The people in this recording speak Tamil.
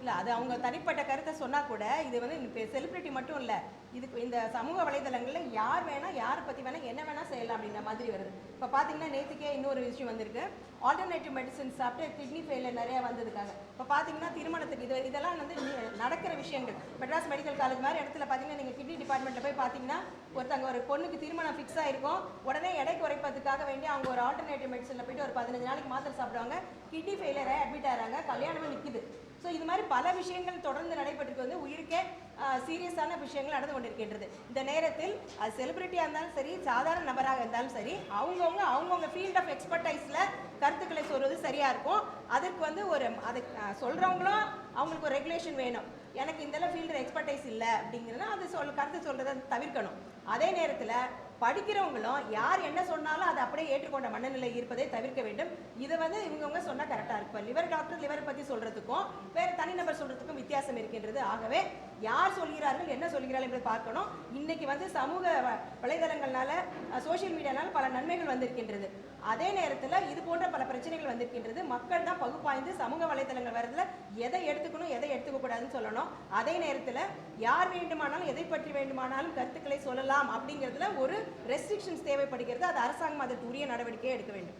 இல்லை அது அவங்க தனிப்பட்ட கருத்தை சொன்னால் கூட இது வந்து இப்போ செலிபிரிட்டி மட்டும் இல்லை. இதுக்கு இந்த சமூக வலைதளங்களில் யார் வேணால் யாரை பற்றி வேணால் என்ன வேணால் செய்யலாம் அப்படின்ற மாதிரி வருது. இப்போ பார்த்தீங்கன்னா நேற்றுக்கே இன்னொரு விஷயம் வந்திருக்கு. ஆல்டர்னேட்டிவ் மெடிசன் சாப்பிட்டு கிட்னி ஃபெயிலியர் நிறையா வந்ததுக்காக. இப்போ பார்த்தீங்கன்னா திருமணத்துக்கு இது இதெல்லாம் வந்து நடக்கிற விஷயங்கள். மெட்ராஸ் மெடிக்கல் காலேஜ் மாதிரி இடத்துல பார்த்தீங்கன்னா நீங்கள் கிட்னி டிபார்ட்மெண்ட்டில் போய் பார்த்தீங்கன்னா ஒருத்தங்க ஒரு பொண்ணுக்கு திருமணம் ஃபிக்ஸ் ஆகிருக்கும் உடனே எடை குறைப்பதுக்காக வேண்டி அவங்க ஒரு ஆல்டர்னேட்டிவ் மெடிசனில் போயிட்டு ஒரு பதினஞ்சு நாளைக்கு மாத்திரை சாப்பிடுவாங்க. கிட்னி ஃபெயிலியர் அட்மிட் ஆகிறாங்க. ஸோ இது மாதிரி பல விஷயங்கள் தொடர்ந்து நடைபெற்று வந்து உயிருக்கே சீரியஸான விஷயங்கள் நடந்து கொண்டிருக்கின்றது. இந்த நேரத்தில் அது செலிபிரிட்டியாக இருந்தாலும் சரி சாதாரண நபராக இருந்தாலும் சரி அவங்கவுங்க அவங்கவுங்க ஃபீல்ட் ஆஃப் எக்ஸ்பர்டைஸில் கருத்துக்களை சொல்வது சரியாக இருக்கும். அதற்கு வந்து ஒரு அது சொல்கிறவங்களும் அவங்களுக்கு ஒரு ரெகுலேஷன் வேணும். எனக்கு இந்த ஃபீல்டு எக்ஸ்பர்டைஸ் இல்லை அப்படிங்கிறத அது சொல் கருத்து சொல்கிறத தவிர்க்கணும். அதே நேரத்தில் படிக்கிறவங்களும் யார் என்ன சொன்னாலும் அதை அப்படியே ஏற்றுக்கொண்ட மனநிலை இருப்பதை தவிர்க்க வேண்டும். இதை வந்து இவங்கவுங்க சொன்னால் கரெக்டாக இப்போ லிவர் டாக்டர் லிவரை பற்றி சொல்கிறதுக்கும் வேறு தனிநபர் சொல்கிறதுக்கும் வித்தியாசம் இருக்கின்றது. ஆகவே யார் சொல்கிறார்கள் என்ன சொல்கிறார்கள் என்பதை பார்க்கணும். இன்னைக்கு வந்து சமூக வலைதளங்கள்னால சோஷியல் மீடியானால பல நன்மைகள் வந்திருக்கின்றது. அதே நேரத்தில் இது போன்ற பல பிரச்சனைகள் வந்திருக்கின்றது. மக்கள் தான் பகுப்பாய்ந்து சமூக வலைதளங்கள் வரதுல எதை எடுத்துக்கணும் எதை எடுத்துக்க கூடாதுன்னு சொல்லணும். அதே நேரத்தில் யார் வேண்டுமானாலும் எதை பற்றி வேண்டுமானாலும் கருத்துக்களை சொல்லலாம் அப்படிங்கிறதுல ஒரு ரெஸ்ட்ரிக்ஷன்ஸ் தேவைப்படுகிறது. அது அரசாங்கம் அதற்கு உரிய நடவடிக்கையை எடுக்க வேண்டும்.